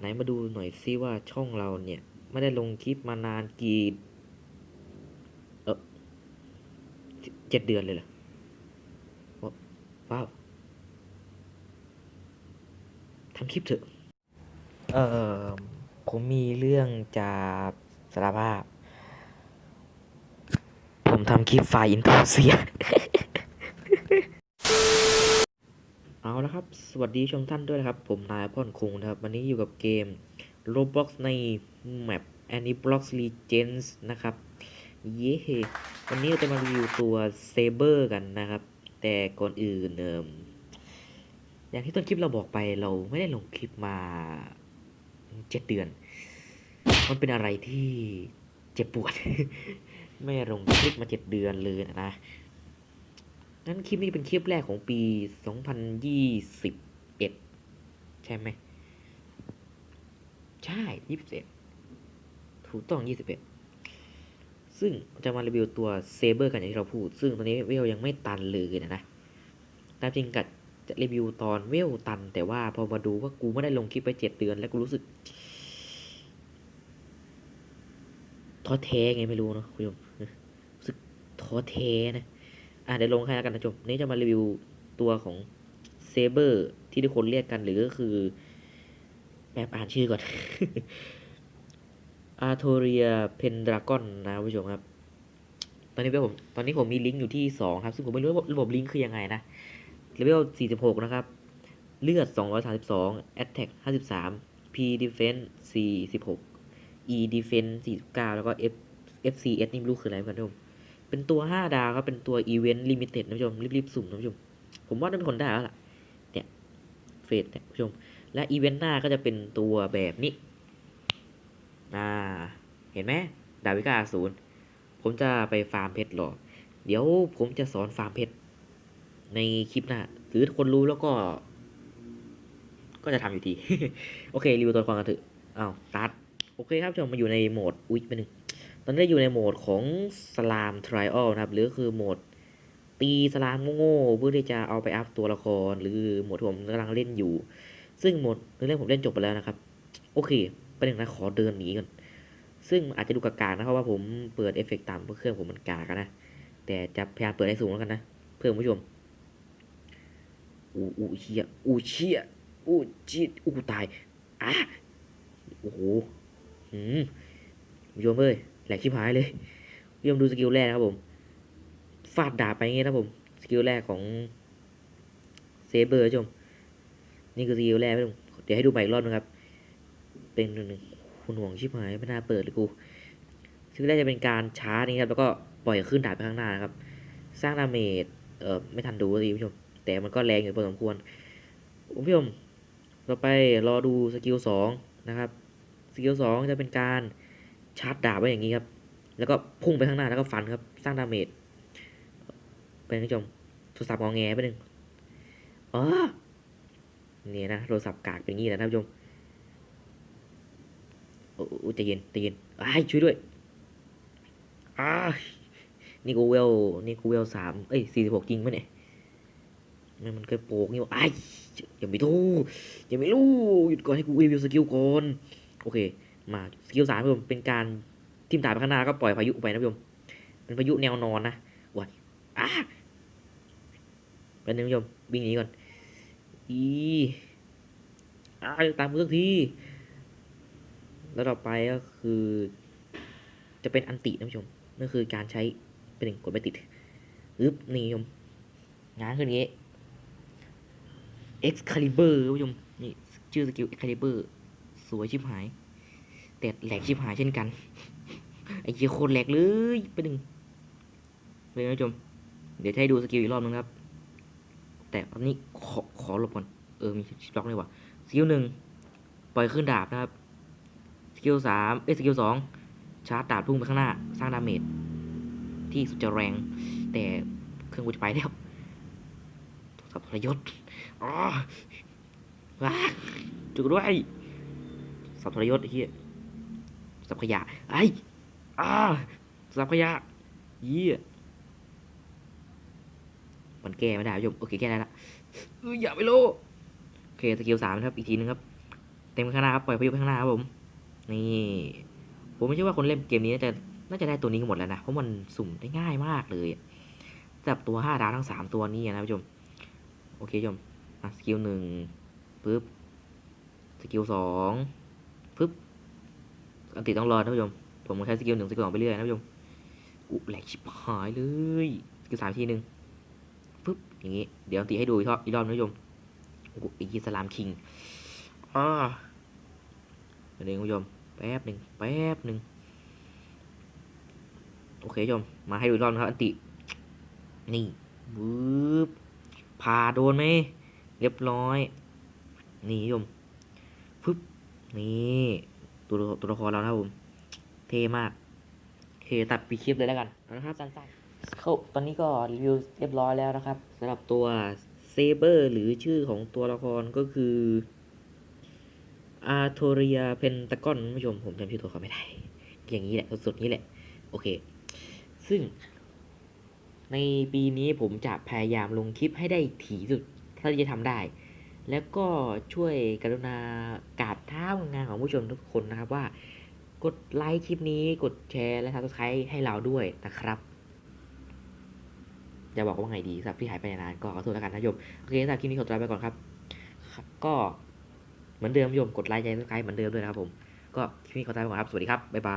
ไหนมาดูหน่อยซิว่าช่องเราเนี่ยไม่ได้ลงคลิปมานานกี่เออเจ็ดเดือนเลยเหรอว้าวทำคลิปเถอะเออผมมีเรื่องจะสารภาพ ผมทำคลิปไฟล์อินโทรเสีย เอาละ ครับ สวัสดีชมท่านด้วยนะครับ ผมนายพ่อนคงนะครับ วันนี้อยู่กับเกม Roblox ในแมป Aniblox Legends นะครับ เย้วันนี้เราจะมารีวิวตัว Saber กันนะครับ แต่ก่อนอื่นเอิมอย่างที่ต้นคลิปเราบอกไปเราไม่ได้ลงคลิปมาเจ็ดเดือน มันเป็นอะไรที่เจ็บปวด ไม่ลงคลิปมาเจ็ดเดือนเลยนะ งั้นคลิปนี้เป็นคลิปแรกของปี 2021 ใช่ไหม ใช่ 21 ถูกต้อง 21 ซึ่งจะมารีวิวตัวเซเบอร์กันอย่างที่เราพูด ซึ่งตอนนี้เวลยังไม่ตันเลยนะนะตามจริงกัดจะรีวิวตอนเวลตัน แต่ว่าพอมาดูว่ากูไม่ได้ลงคลิปไป7เดือน แล้วกูรู้สึกท้อแท้ไงไม่รู้เนาะคุณผู้ชมรู้สึกท้อแท้นะ อะเดี๋ยวลงให้แล้วกันนะจบนี่จะมารีวิวตัวของเซเบอร์ที่ทุกคนเรียกกันหรือก็คือแบบอ่านชื่อก่อนอาร์โทเรียเพนดรากอนนะคุณผู้ชมครับ ตอนนี้ผมตอนนี้ผมมีลิงก์อยู่ที่สองครับ ซึ่งผมไม่รู้ว่าระบบลิงก์คือยังไงนะเลเวล 46 นะครับ เลือด 232 Attack 53 P Defense 46 E Defense 49 แล้วก็ F FCS นี่ไม่รู้คืออะไรเหมือนกันทุกคน เป็นตัว 5 ดาวครับเป็นตัวอีเวนต์ลิมิเต็ดนะผู้ชมรีบๆสุ่มนะผู้ชม ผมว่าน่าเป็นคนได้แล้วล่ะเนี่ยเฟสเนี่ยผู้ชม และอีเวนต์หน้าก็จะเป็นตัวแบบนี้อ่าเห็นไหมดาวิกาศูนย์ผมจะไปฟาร์มเพชรหรอเดี๋ยวผมจะสอนฟาร์มเพชรในคลิปหน้าหรือคนรู้แล้วก็ ก็จะทำอยู่ที โอเค รีวิวตัวละครกันเถอะอ้าวตัด โอเคครับผู้ชมมาอยู่ในโหมด อุ๊ยไปหนึ่ง ตอนนี้อยู่ในโหมดของสลามทริอัลนะครับ หรือคือโหมดตีสลามโง่ๆเพื่อที่จะเอาไปอัพตัวละคร หรือโหมดที่ผมกำลังเล่นอยู่ ซึ่งโหมดเรื่องผมเล่นจบไปแล้วนะครับ โอเคประเด็นนะขอเดินหนีก่อน ซึ่งอาจจะดูกากๆนะเพราะว่าผมเปิดเอฟเฟกต์ต่ำเพราะเครื่องผมมันกากอะนะ แต่จะพยายามเปิดให้สูงแล้วกันนะ เพื่อคุณผู้ชมอู้อู้เชียอู้เชียอู้จีดอู้ตายอะโอ้โหหืมคุณผู้ชมเอ้ย แหลกชิบหายเลยพี่ยมดูสกิลแรกนะครับผม ฟาดดาบไปงี้นะครับผม สกิลแรกของเซเบอร์ชม นี่คือสกิลแรกพี่ผมเดี๋ยวให้ดูใหม่อีกรอบนะครับ เป็นหนึ่งหนึ่งคุณห่วงชิบหายไม่น่าเปิดเลยกูสกิลแรกจะเป็นการชาร์จนี่ครับ แล้วก็ปล่อยขึ้นดาบไปข้างหน้านะครับ สร้างดาเมจ เอ่อไม่ทันดูสิคุณผู้ชม แต่มันก็แรงอยู่พอสมควรคุณผู้ชม ต่อไปรอดูสกิลสองนะครับ สกิลสองจะเป็นการ ชาร์จดาบไว้อย่างนี้ครับ แล้วก็พุ่งไปข้างหน้าแล้วก็ฟันครับ สร้างดาเมจเป็นผู้ชมโทรศัพท์งอแงไปหนึ่งอ๋อเนี่ยนะโทรศัพท์กากเป็นอย่างนี้แหละนผู้ชมโอ้ใจเย็นใจเย็นไอ้ช่วยด้วยอ้านี่กูเวลนี่กูเวลสามเอ้ยสี่สิบหกจริงปะเนี่ยมันมันเคยโปกนี่วะอ้ยอย่าไปทูอย่าไปรู้หยุดก่อนให้กูรีวิวสกิลก่อนโอเค มาสกิลสามผู้ชมเป็นการทิมดาบไปข้างหน้าแล้วก็ปล่อยพายุไปนะผู้ชมเป็นพายุแนวนอนนะว้ายอ้าเป็นงผู้ชมวิ่งหนีก่อนอีอ้าตามกูสักทีแล้วต่อไปก็คือ จะเป็นอันตินะผู้ชมนั่นคือการใช้เป็นหนึ่งกดไม่ติดอึ๊บนี่ชมงานขึ้นอย่างงี้ Excalibur ผู้ชมนี่ชื่อสกิล Excalibur สวยชิบหาย แต่แหลกชิบหายเช่นกัน ไอ้เจี๊ยโคตรแหลกเลยไปหนึ่งเลยนะผู้ชมเดี๋ยวให้ดูสกิลอีกรอบนึงครับ แต่ตอนนี้ขอขอหลบก่อน เออมีชิปล็อกเลยว่ะสกิลหนึ่งปล่อยขึ้นดาบนะครับ สกิลสามเอ้ยสกิลสองชาร์จดาบพุ่งไปข้างหน้า สร้างดาเมจที่สุดจะแรง แต่เครื่องกูจะไปแล้วสับทรยศอ๋อว้าจุกด้วยสับทรยศไอ้เหี้ย สับขยะไอ้อาสับขยะเยี่ยมันแก้ไม่ได้ผู้ชมโอเคแก้ได้ละเอออย่าไปโลโอเคสกิลสามนะครับอีกทีนึงครับ เต็มข้างหน้าครับปล่อยพายุไปข้างหน้าครับผมนี่ผมไม่เชื่อว่าคนเล่นเกมนี้น่าจะน่าจะได้ตัวนี้กันหมดแล้วนะเพราะมันสุ่มได้ง่ายมากเลยจับตัวห้าดาวทั้งสามตัวนี้นะผู้ชมโอเคผู้ชมอะสกิลหนึ่งปึ๊บสกิลสองปึ๊บ อันติต้องรอนะผู้ชม ผมใช้สกิลหนึ่งสกิลสองไปเรื่อยนะผู้ชมอุแหลกชิบหายเลยสกิลสามทีหนึ่งปึ๊บอย่างงี้ เดี๋ยวอันติให้ดูอีกรอบอีกรอบนะผู้ชมอ้โหอีกสลามคิงอ่าเดี๋ยวคุณผู้ชมแป๊บหนึ่งแป๊บหนึ่งโอเคชมมาให้ดูอีกรอบนะครับอันติ นี่วืบพาโดนไหมเรียบร้อย นี่ชมฟึบนี่ ตัวตัวละครเรานะครับผม เท่มากโอเคตัดปีคลิปเลยแล้วกันนะครับสั้นๆเขาตอนนี้ก็รีวิวเรียบร้อยแล้วนะครับสำหรับตัวเซเบอร์หรือชื่อของตัวละครก็คืออาร์โทเรียเพนตากอนผู้ชมผมจำชื่อตัวเขาไม่ได้ อย่างนี้แหละสดๆนี้แหละ โอเค ซึ่ง ในปีนี้ผมจะพยายามลงคลิปให้ได้ถี่สุดเท่าที่จะทำได้ แล้วก็ช่วยกรุณากราบเท้างานของผู้ชมทุกคนนะครับว่ากดไลค์คลิปนี้กดแชร์และ subscribe ให้เราด้วยนะครับจะบอกว่าไงดีสำหรับที่หายไปนานก็ขอโทษแล้วกันนะโยมโอเคสำหรับคลิปนี้ขอตัวไปก่อนครับ ก็เหมือนเดิมโยมกดไลค์ใจสไครต์เหมือนเดิมด้วยนะครับผมก็คลิปนี้ขอตัวไปก่อนครับสวัสดีครับบ๊ายบาย